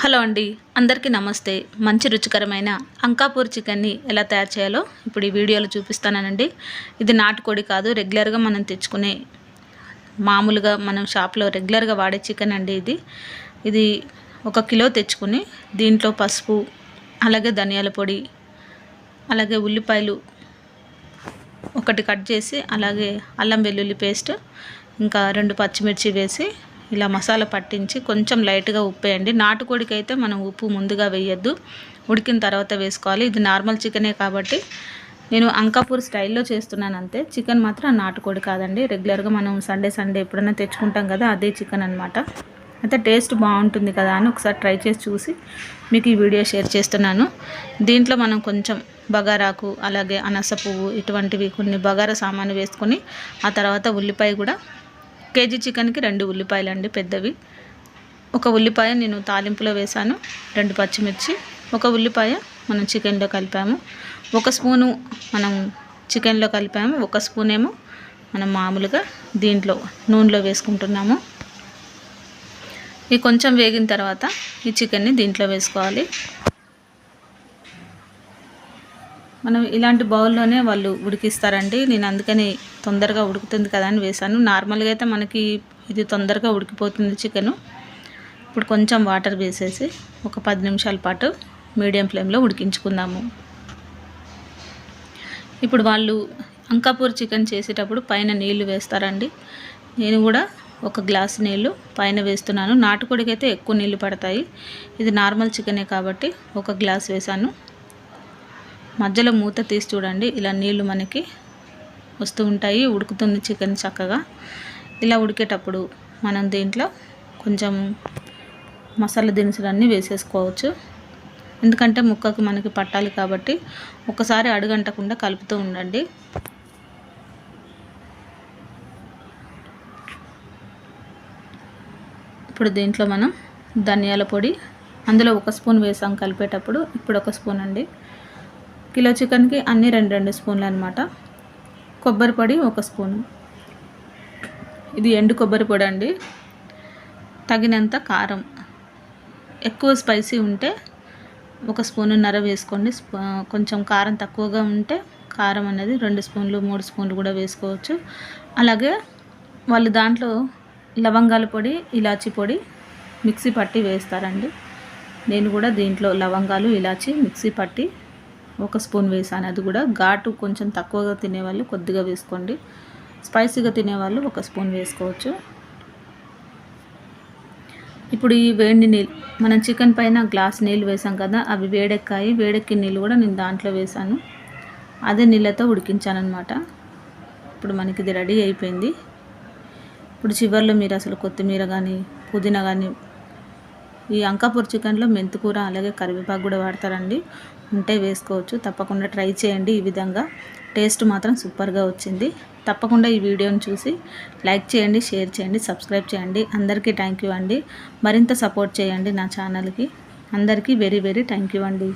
Hello అండి అందరికీ నమస్తే. మంచి రుచికరమైన అంకాపూర్ చికెన్ని ఎలా తయారు చేయాలో ఇప్పుడు ఈ వీడియోలో చూపిస్తానండి. ఇది నాటుకోడి కాదు రెగ్యులర్గా మనం తెచ్చుకునే మామూలుగా మనం షాప్లో రెగ్యులర్గా వాడే చికెన్ అండి ఇది. ఇది ఒక కిలో తెచ్చుకుని దీంట్లో పసుపు అలాగే ధనియాల పొడి అలాగే ఉల్లిపాయలు ఒకటి కట్ చేసి అలాగే అల్లం వెల్లుల్లి పేస్ట్ ఇంకా రెండు పచ్చిమిర్చి వేసి ఇలా మసాలా పట్టించి కొంచెం లైట్గా ఉప్పు వేయండి నాటుకోడికి అయితే మనం ఉప్పు ముందుగా వేయద్దు. ఉడికిన తర్వాత వేసుకోవాలి. ఇది నార్మల్ చికెనే కాబట్టి నేను అంకాపూర్ స్టైల్లో చేస్తున్నాను అంతే. చికెన్ మాత్రం నాటుకోడి కాదండి. రెగ్యులర్గా మనం సండే సండే ఎప్పుడైనా తెచ్చుకుంటాం కదా అదే చికెన్ అనమాట అయితే టేస్ట్ బాగుంటుంది కదా అని ఒకసారి ట్రై చేసి చూసి మీకు ఈ వీడియో షేర్ చేస్తున్నాను. దీంట్లో మనం కొంచెం బగారాకు అలాగే అనస పువ్వు ఇటువంటివి కొన్ని బగారా సామాను వేసుకొని ఆ తర్వాత ఉల్లిపాయ కూడా కేజీ చికెన్కి రెండు ఉల్లిపాయలు అండి పెద్దవి. ఒక ఉల్లిపాయ నేను తాలింపులో వేశాను రెండు పచ్చిమిర్చి ఒక ఉల్లిపాయ మనం చికెన్లో కలిపాము ఒక స్పూను మనం చికెన్లో కలిపాము ఒక స్పూన్ ఏమో మనం మామూలుగా దీంట్లో నూనెలో వేసుకుంటున్నాము. ఇది కొంచెం వేగిన తర్వాత ఈ చికెన్ని దీంట్లో వేసుకోవాలి. మనం ఇలాంటి బౌల్లోనే వాళ్ళు ఉడికిస్తారండి. నేను అందుకని తొందరగా ఉడుకుతుంది కదా అని వేసాను నార్మల్గా అయితే మనకి ఇది తొందరగా ఉడికిపోతుంది చికెను. ఇప్పుడు కొంచెం వాటర్ వేసేసి ఒక పది నిమిషాల పాటు మీడియం ఫ్లేమ్లో ఉడికించుకుందాము. ఇప్పుడు వాళ్ళు అంకాపూర్ చికెన్ చేసేటప్పుడు పైన నీళ్ళు వేస్తారండి. నేను కూడా ఒక గ్లాస్ నీళ్ళు పైన వేస్తున్నాను. నాటుకోడికి అయితే ఎక్కువ నీళ్ళు పడతాయి. ఇది నార్మల్ చికెనే కాబట్టి ఒక గ్లాస్ వేసాను మధ్యలో మూత తీసి చూడండి. ఇలా నీళ్ళు మనకి వస్తూ ఉంటాయి. ఉడుకుతుంది చికెన్ చక్కగా. ఇలా ఉడికేటప్పుడు మనం దీంట్లో కొంచెం మసాలా దినుసులన్నీ వేసేసుకోవచ్చు. ఎందుకంటే ముక్కకి మనకి పట్టాలి కాబట్టి ఒకసారి అడుగంటకుండా కలుపుతూ ఉండండి. ఇప్పుడు దీంట్లో మనం ధనియాల పొడి అందులో ఒక స్పూన్ వేసాం కలిపేటప్పుడు. ఇప్పుడు ఒక స్పూన్ అండి. కిలో చికెన్కి అన్నీ రెండు రెండు స్పూన్లు అనమాట కొబ్బరి పొడి ఒక స్పూను. ఇది ఎండు కొబ్బరి పొడి అండి. తగినంత కారం. ఎక్కువ స్పైసీ ఉంటే ఒక స్పూనున్నర వేసుకోండి. కొంచెం కారం తక్కువగా ఉంటే కారం అనేది రెండు స్పూన్లు మూడు స్పూన్లు కూడా వేసుకోవచ్చు. అలాగే వాళ్ళు దాంట్లో లవంగాల పొడి ఇలాచీ పొడి మిక్సీ పట్టి వేస్తారండి. నేను కూడా దీంట్లో లవంగాలు ఇలాచి మిక్సీ పట్టి ఒక స్పూన్ వేసాను. అది కూడా ఘాటు కొంచెం తక్కువగా తినేవాళ్ళు కొద్దిగా వేసుకోండి. స్పైసీగా తినేవాళ్ళు ఒక స్పూన్ వేసుకోవచ్చు. ఇప్పుడు ఈ వేడి నీళ్ళు మనం చికెన్ పైన గ్లాస్ నీళ్ళు వేసాం కదా అవి వేడెక్కాయి. వేడెక్కి నీళ్ళు కూడా నేను దాంట్లో వేసాను. అదే నీళ్ళతో ఉడికించాను ఇప్పుడు మనకి ఇది రెడీ అయిపోయింది. ఇప్పుడు చివరిలో మీరు అసలు కొత్తిమీర కానీ పుదీనా కానీ ఈ అంకాపూర్ చికెన్లో మెంతికూర అలాగే కరివేపాకు కూడా వాడతారండి. ఉంటే వేసుకోవచ్చు. తప్పకుండా ట్రై చేయండి. ఈ విధంగా టేస్ట్ మాత్రం సూపర్గా వచ్చింది. తప్పకుండా ఈ వీడియోని చూసి లైక్ చేయండి షేర్ చేయండి సబ్స్క్రైబ్ చేయండి. అందరికీ థ్యాంక్ యూ అండి. మరింత సపోర్ట్ చేయండి నా ఛానల్కి. అందరికీ వెరీ వెరీ థ్యాంక్ యూ అండి.